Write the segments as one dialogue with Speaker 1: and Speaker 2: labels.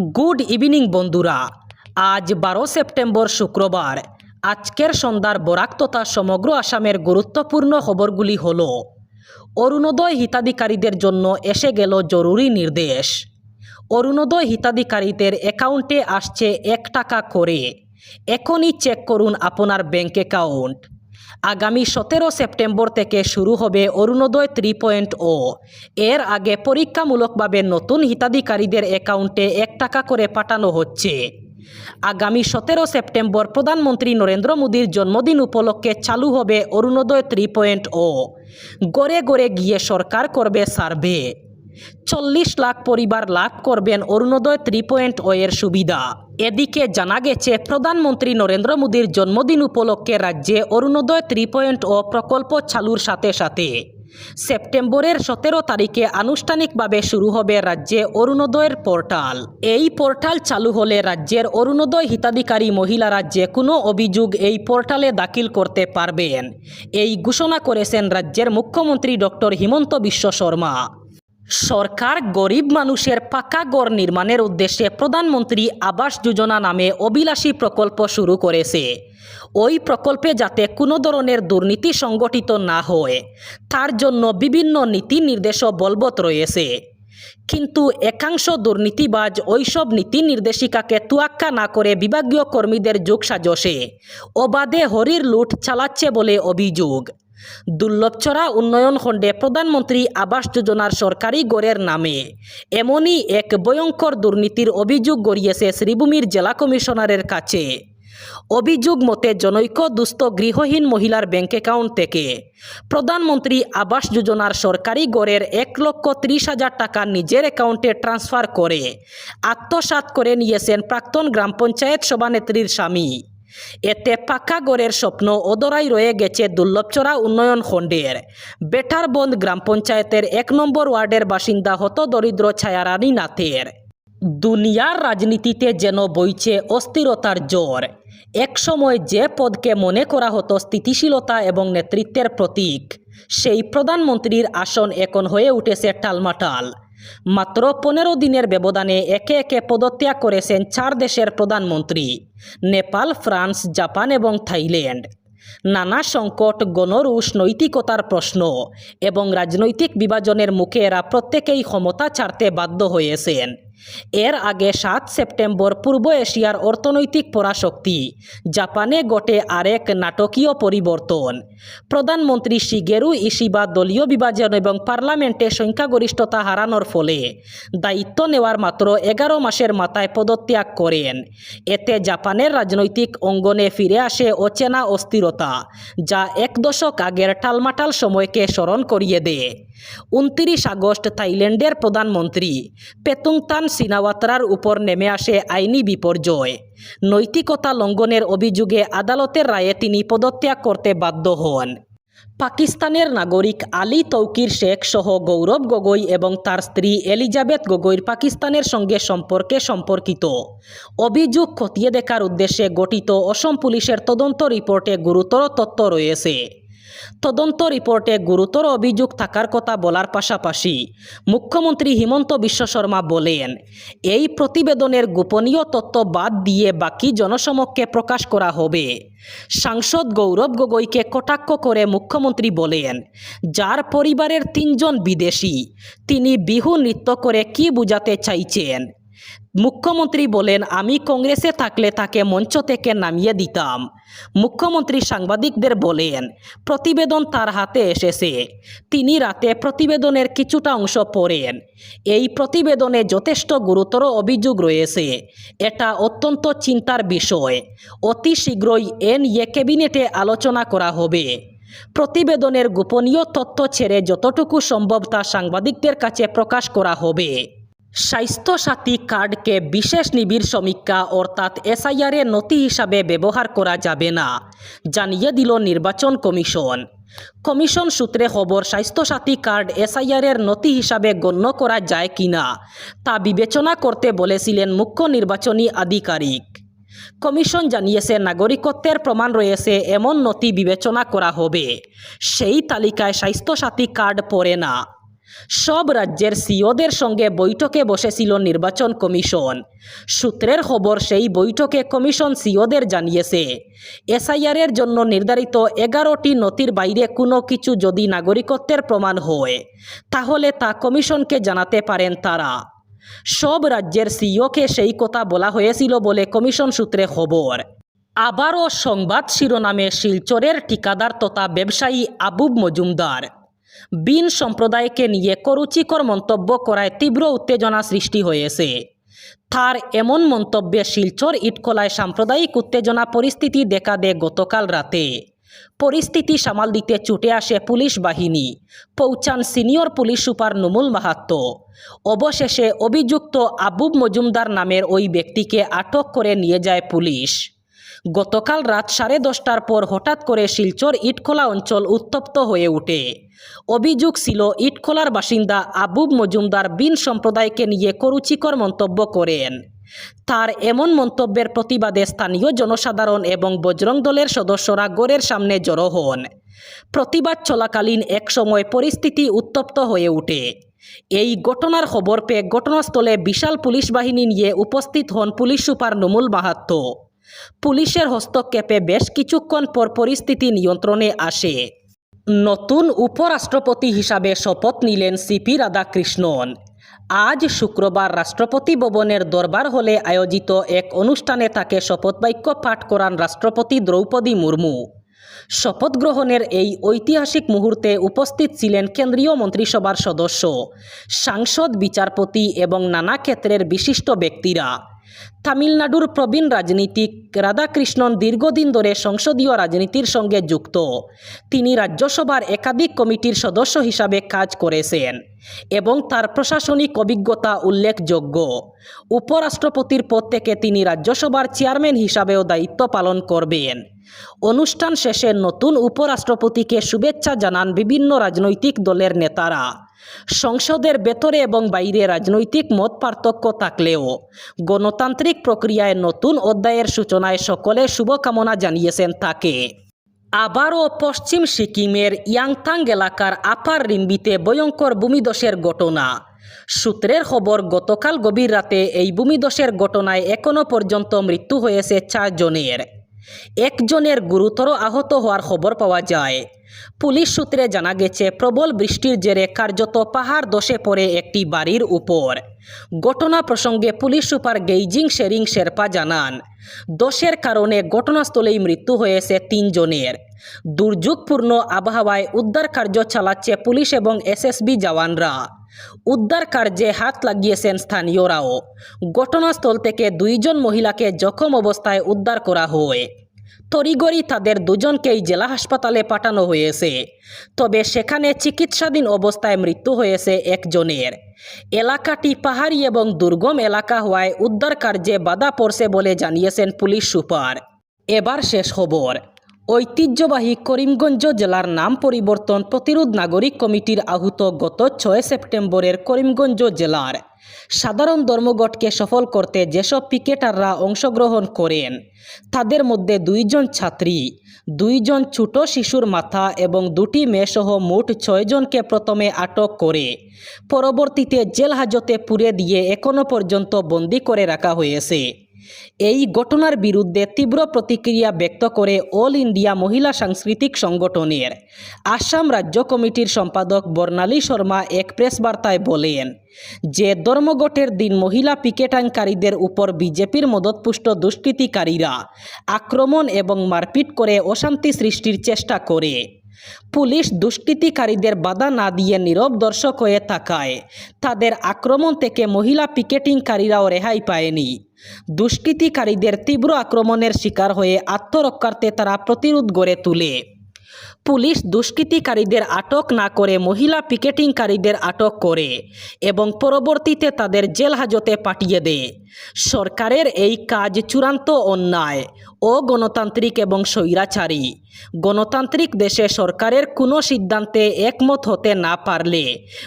Speaker 1: Good evening বন্ধুরা। আজ বারো সেপ্টেম্বর শুক্রবার। আজকের সন্ধ্যার বরাক তথা সমগ্র আসামের গুরুত্বপূর্ণ খবরগুলি হল, অরুণোদয় হিতাধিকারীদের জন্য এসে গেল জরুরি নির্দেশ। অরুণোদয় হিতাধিকারীদের অ্যাকাউন্টে আসছে এক টাকা করে। এখনই চেক করুন আপনার ব্যাঙ্ক অ্যাকাউন্ট। আগামী সতেরো সেপ্টেম্বর থেকে শুরু হবে অরুণোদয় থ্রি পয়েন্ট ও এর আগে পরীক্ষামূলকভাবে নতুন হিতাধিকারীদের অ্যাকাউন্টে এক টাকা করে পাঠানো হচ্ছে। আগামী সতেরো সেপ্টেম্বর প্রধানমন্ত্রী নরেন্দ্র মোদীর জন্মদিন উপলক্ষে চালু হবে অরুণোদয় থ্রি পয়েন্ট ও গড়ে গড়ে গিয়ে সরকার করবে সার্ভে। চল্লিশ লাখ পরিবার লাভ করবেন অরুণোদয় থ্রি পয়েন্ট ও এর সুবিধা। এদিকে জানা গেছে, প্রধানমন্ত্রী নরেন্দ্র মোদীর জন্মদিন উপলক্ষে রাজ্যে অরুণোদয় থ্রি পয়েন্ট ও প্রকল্প চালুর সাথে সাথে। সেপ্টেম্বরের সতেরো তারিখে আনুষ্ঠানিকভাবে শুরু হবে রাজ্যে অরুণোদয়ের পোর্টাল। এই পোর্টাল চালু হলে রাজ্যের অরুণোদয় হিতাধিকারী মহিলারা যে কোনো অভিযোগ এই পোর্টালে দাখিল করতে পারবেন। এই ঘোষণা করেছেন রাজ্যের মুখ্যমন্ত্রী ডক্টর হিমন্ত বিশ্ব শর্মা। সরকার গরিব মানুষের পাকা ঘর নির্মাণের উদ্দেশ্যে প্রধানমন্ত্রী আবাস যোজনা নামে অবিলাসী প্রকল্প শুরু করেছে। ওই প্রকল্পে যাতে কোনো ধরনের দুর্নীতি সংগঠিত না হয়, তার জন্য বিভিন্ন নীতি নির্দেশও বলবৎ রয়েছে। কিন্তু একাংশ দুর্নীতিবাজ ওইসব নীতি নির্দেশিকাকে তুয়াক্কা না করে বিভাগীয় কর্মীদের যুগ সাজসে অবাধে হরির লুট চালাচ্ছে বলে অভিযোগ। দুর্লভচড়া উন্নয়ন খণ্ডে প্রধানমন্ত্রী আবাস যোজনার সরকারি গড়ের নামে। এমনই এক ভয়ঙ্কর দুর্নীতির অভিযোগ গড়িয়েছে শ্রীভূমির জেলা কমিশনারের কাছে। অভিযোগ মতে জনৈক দুস্থ গৃহহীন মহিলার ব্যাংক অ্যাকাউন্ট থেকে প্রধানমন্ত্রী আবাস যোজনার সরকারি গড়ের এক লক্ষ ত্রিশ হাজার টাকা নিজের অ্যাকাউন্টে ট্রান্সফার করে আত্মসাৎ করে নিয়েছেন প্রাক্তন গ্রাম পঞ্চায়েত সভানেত্রীর স্বামী। এতে পাকা গড়ের স্বপ্ন ওদরাই রয়ে গেছে দুর্লভচড়া উন্নয়ন খণ্ডের বেটারবন্দ গ্রাম পঞ্চায়েতের এক নম্বর ওয়ার্ডের বাসিন্দা হত দরিদ্র ছায়ারানী নাথের। দুনিয়ার রাজনীতিতে যেন বইছে অস্থিরতার জ্বর একসময় যে পদকে মনে করা হতো স্থিতিশীলতা এবং নেতৃত্বের প্রতীক, সেই প্রধানমন্ত্রীর আসন এখন হয়ে উঠেছে টালমাটাল মাত্র পনেরো দিনের ব্যবধানে একে একে পদত্যাগ করেছেন চার দেশের প্রধানমন্ত্রী, নেপাল, ফ্রান্স, জাপান এবং থাইল্যান্ড। নানা সংকট গণরুষ নৈতিকতার প্রশ্ন এবং রাজনৈতিক বিভাজনের মুখে এরা প্রত্যেকেই ক্ষমতা ছাড়তে বাধ্য হয়েছেন। এর আগে সাত সেপ্টেম্বর পূর্ব এশিয়ার অর্থনৈতিক পরাশক্তি, জাপানে ঘটে আরেক নাটকীয় পরিবর্তন। প্রধানমন্ত্রী শিগেরু ইশিবা দলীয় বিভাজন এবং পার্লামেন্টে সংখ্যাগরিষ্ঠতা হারানোর ফলে দায়িত্ব নেওয়ার মাত্র এগারো মাসের মাথায় পদত্যাগ করেন। এতে জাপানের রাজনৈতিক অঙ্গনে ফিরে আসে অচেনা অস্থিরতা, যা এক দশক আগের টালমাটাল সময়কে স্মরণ করিয়ে দেয়। উনত্রিশ আগস্ট থাইল্যান্ডের প্রধানমন্ত্রী পেতুংতান সিনাওয়াত্রার উপর নেমে আসে আইনি বিপর্যয়। নৈতিকতা লঙ্ঘনের অভিযোগে আদালতের রায়ে তিনি পদত্যাগ করতে বাধ্য হন। পাকিস্তানের নাগরিক আলী তৌকির শেখ সহ গৌরব গগৈ এবং তার স্ত্রী এলিজাবেথ গগৈর পাকিস্তানের সঙ্গে সম্পর্কে সম্পর্কিত। অভিযোগ খতিয়ে দেখার উদ্দেশ্যে গঠিত অসম পুলিশের তদন্ত রিপোর্টে গুরুতর তথ্য রয়েছে। তদন্ত রিপোর্টে গুরুতর অভিযোগ থাকার কথা বলার পাশাপাশি মুখ্যমন্ত্রী হিমন্ত বিশ্ব শর্মা বলেন, এই প্রতিবেদনের গোপনীয় তথ্য বাদ দিয়ে বাকি জনসমক্ষে প্রকাশ করা হবে। সাংসদ গৌরব গগৈকে কটাক্ষ করে মুখ্যমন্ত্রী বলেন, যার পরিবারের তিনজন বিদেশি, তিনি বিহু নৃত্য করে কি বুঝাতে চাইছেন? মুখ্যমন্ত্রী বলেন, আমি কংগ্রেসে থাকলে তাকে মঞ্চ থেকে নামিয়ে দিতাম। মুখ্যমন্ত্রী সাংবাদিকদের বলেন, প্রতিবেদন তার হাতে এসেছে। তিনি রাতে প্রতিবেদনের কিছুটা অংশ পড়েন। এই প্রতিবেদনে যথেষ্ট গুরুতর অভিযোগ রয়েছে। এটা অত্যন্ত চিন্তার বিষয়। অতি শীঘ্রই এ নিয়ে ক্যাবিনেটে আলোচনা করা হবে। প্রতিবেদনের গোপনীয় তথ্য ছেড়ে যতটুকু সম্ভব তা সাংবাদিকদের কাছে প্রকাশ করা হবে। স্বাস্থ্যসাথী কার্ডকে বিশেষ নিবিড় সমীক্ষা অর্থাৎ এসআইআরের নথি হিসাবে ব্যবহার করা যাবে না, জানিয়ে দিল নির্বাচন কমিশন। কমিশন সূত্রে খবর স্বাস্থ্যসাথী কার্ড এসআইআরের নথি হিসাবে গণ্য করা যায় কিনা তা বিবেচনা করতে বলেছিলেন মুখ্য নির্বাচনী আধিকারিক। কমিশন জানিয়েছে, নাগরিকত্বের প্রমাণ রয়েছে, এমন নথি বিবেচনা করা হবে। সেই তালিকায় স্বাস্থ্যসাথী কার্ড পড়ে না। সব রাজ্যের সিওদের সঙ্গে বৈঠকে বসেছিল নির্বাচন কমিশন। সূত্রের খবর, সেই বৈঠকে কমিশন সিওদের জানিয়েছে, এসআইআরের জন্য নির্ধারিত এগারোটি নথির বাইরে কোনো কিছু যদি নাগরিকত্বের প্রমাণ হয়, তাহলে তা কমিশনকে জানাতে পারেন তারা। সব রাজ্যের সিইওকে সেই কথা বলা হয়েছিল বলে কমিশন সূত্রে খবর। আবারও সংবাদ শিরোনামে শিলচরের ঠিকাদার তথা ব্যবসায়ী আবুব মজুমদার বিন সম্প্রদায়কে নিয়ে করুচিকর মন্তব্য করায় তীব্র উত্তেজনা সৃষ্টি হয়েছে। তার এমন মন্তব্যে শিলচর ইটকলায় সাম্প্রদায়িক উত্তেজনা পরিস্থিতি দেখা দেয় গতকাল রাতে। পরিস্থিতি সামাল দিতে ছুটে আসে পুলিশ বাহিনী। পৌঁছান সিনিয়র পুলিশ সুপার নুমুল মাহাত্ম অবশেষে অভিযুক্ত আবুব মজুমদার নামের ওই ব্যক্তিকে আটক করে নিয়ে যায় পুলিশ। গতকাল রাত সাড়ে দশটার পর হঠাৎ করে শিলচর ইটখোলা অঞ্চল উত্তপ্ত হয়ে ওঠে। অভিযোগ ছিল, ইটখোলার বাসিন্দা আবুব মজুমদার বিন সম্প্রদায়কে নিয়ে করুচিকর মন্তব্য করেন। তার এমন মন্তব্যের প্রতিবাদে স্থানীয় জনসাধারণ এবং বজরং দলের সদস্যরা গড়ের সামনে জড়ো হন। প্রতিবাদ চলাকালীন এক সময় পরিস্থিতি উত্তপ্ত হয়ে ওঠে। এই ঘটনার খবর পেয়ে ঘটনাস্থলে বিশাল পুলিশ বাহিনী নিয়ে উপস্থিত হন পুলিশ সুপার নুমুল মাহাত্ম পুলিশের হস্তক্ষেপে বেশ কিছুক্ষণ পর পরিস্থিতি নিয়ন্ত্রণে আসে। নতুন উপরাষ্ট্রপতি হিসাবে শপথ নিলেন সিপি রাধাকৃষ্ণন। আজ শুক্রবার রাষ্ট্রপতি ভবনের দরবার হলে আয়োজিত এক অনুষ্ঠানে তাকে শপথ বাক্য পাঠ করান রাষ্ট্রপতি দ্রৌপদী মুর্মু। শপথ গ্রহণের এই ঐতিহাসিক মুহূর্তে উপস্থিত ছিলেন কেন্দ্রীয় মন্ত্রিসভার সদস্য, সাংসদ, বিচারপতি এবং নানা ক্ষেত্রের বিশিষ্ট ব্যক্তিরা। তামিলনাড়ুর প্রবীণ রাজনীতিক রাধাকৃষ্ণন দীর্ঘদিন ধরে সংসদীয় রাজনীতির সঙ্গে যুক্ত। তিনি রাজ্যসভার একাধিক কমিটির সদস্য হিসাবে কাজ করেছেন এবং তার প্রশাসনিক অভিজ্ঞতা উল্লেখযোগ্য। উপরাষ্ট্রপতির পদ থেকে তিনি রাজ্যসভার চেয়ারম্যান হিসাবেও দায়িত্ব পালন করবেন। অনুষ্ঠান শেষে নতুন উপরাষ্ট্রপতিকে শুভেচ্ছা জানান বিভিন্ন রাজনৈতিক দলের নেতারা। সংসদের ভেতরে এবং বাইরে রাজনৈতিক মত পার্থক্য থাকলেও গণতান্ত্রিক প্রক্রিয়ায় নতুন অধ্যায়ের সূচনায় সকলে শুভকামনা জানিয়েছেন তাকে। আবারও পশ্চিম সিকিমের ইয়াংথাং এলাকার আপার রিম্বিতে ভয়ঙ্কর ভূমিদশের ঘটনা। সূত্রের খবর, গতকাল গভীর রাতে এই ভূমিদশের ঘটনায় এখনও পর্যন্ত মৃত্যু হয়েছে চারজনের। একজনের গুরুতর আহত হওয়ার খবর পাওয়া যায়। পুলিশ সূত্রে জানা গেছে, প্রবল বৃষ্টির জেরে কার্যত পাহাড় দশে পড়ে একটি বাড়ির উপর। ঘটনা প্রসঙ্গে পুলিশ সুপার গেইজিং শেরিং শেরপা জানান দোষের কারণে ঘটনাস্থলেই মৃত্যু হয়েছে তিনজনের। দুর্যোগপূর্ণ আবহাওয়ায় উদ্ধার কার্য চালাচ্ছে পুলিশ এবং এসএসবি জওয়ানরা। উদ্ধার কার্যে হাত লাগিয়েছেন স্থানীয়রাও। ঘটনাস্থল থেকে দুইজন মহিলাকে জখম অবস্থায় উদ্ধার করা হয়। তড়িগড়ি তাদের দুজনকেই জেলা হাসপাতালে পাঠানো হয়েছে। তবে সেখানে চিকিৎসাধীন অবস্থায় মৃত্যু হয়েছে একজনের। এলাকাটি পাহাড়ি এবং দুর্গম এলাকা হওয়ায় উদ্ধার কার্যে বাধা পড়ছে বলে জানিয়েছেন পুলিশ সুপার। এবার শেষ খবর। ঐতিহ্যবাহী করিমগঞ্জ জেলার নাম পরিবর্তন প্রতিরোধ নাগরিক কমিটির আহুত গত ছয় সেপ্টেম্বরের করিমগঞ্জ জেলার সাধারণ ধর্মঘটকে সফল করতে যেসব পিকেটাররা অংশগ্রহণ করেন, তাদের মধ্যে দুইজন ছাত্রী, দুইজন ছোট শিশুর মাথা এবং দুটি মেয়েসহ মোট ছয়জনকে প্রথমে আটক করে, পরবর্তীতে জেল হাজতে পুরে দিয়ে এখনও পর্যন্ত বন্দি করে রাখা হয়েছে। এই ঘটনার বিরুদ্ধে তীব্র প্রতিক্রিয়া ব্যক্ত করে অল ইন্ডিয়া মহিলা সাংস্কৃতিক সংগঠনের আসাম রাজ্য কমিটির সম্পাদক বর্ণালী শর্মা এক প্রেস বার্তায় বলেন যে ধর্মঘটের দিন মহিলা পিকেটাংকারীদের উপর বিজেপির মদতপুষ্ট দুষ্কৃতিকারীরা আক্রমণ এবং মারপিট করে অশান্তি সৃষ্টির চেষ্টা করে। পুলিশ দুষ্কৃতিকারীদের বাধা না দিয়ে নীরব দর্শক হয়ে থাকায় তাদের আক্রমণ থেকে মহিলা পিকেটিংকারীরাও রেহাই পায়নি। দুষ্কৃতিকারীদের তীব্র আক্রমণের শিকার হয়ে আত্মরক্ষার্থে তারা প্রতিরোধ গড়ে তোলে। পুলিশ দুষ্কৃতিকারীদের আটক না করে মহিলা পিকেটিংকারীদের আটক করে এবং পরবর্তীতে তাদের জেল হাজতে পাঠিয়ে দেয়। সরকারের এই কাজ চূড়ান্ত অন্যায় ও গণতান্ত্রিক এবং স্বৈরাচারী। গণতান্ত্রিক দেশে সরকারের কোনো সিদ্ধান্তে একমত হতে না পারলে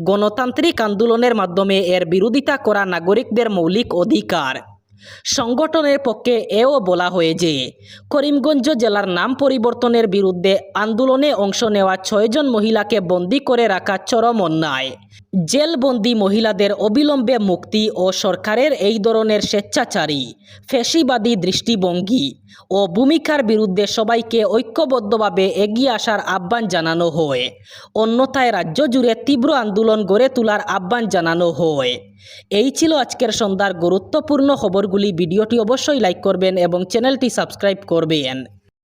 Speaker 1: গণতান্ত্রিক আন্দোলনের মাধ্যমে এর বিরোধিতা করা নাগরিকদের মৌলিক অধিকার। সংগঠনের পক্ষে এও বলা হয়ে যে করিমগঞ্জ জেলার নাম পরিবর্তনের বিরুদ্ধে আন্দোলনে অংশ নেওয়া ছয়জন মহিলাকে বন্দি করে রাখা চরম অন্যায়। জেলবন্দি মহিলাদের অবিলম্বে মুক্তি ও সরকারের এই ধরনের স্বেচ্ছাচারী, ফেসিবাদী দৃষ্টিভঙ্গি ও ভূমিকার বিরুদ্ধে সবাইকে ঐক্যবদ্ধভাবে এগিয়ে আসার আহ্বান জানানো হয়। অন্যথায় রাজ্য জুড়ে তীব্র আন্দোলন গড়ে তোলার আহ্বান জানানো হয়। এই ছিল আজকের সন্ধ্যার গুরুত্বপূর্ণ খবরগুলি। ভিডিওটি অবশ্যই লাইক করবেন এবং চ্যানেলটি সাবস্ক্রাইব করবেন।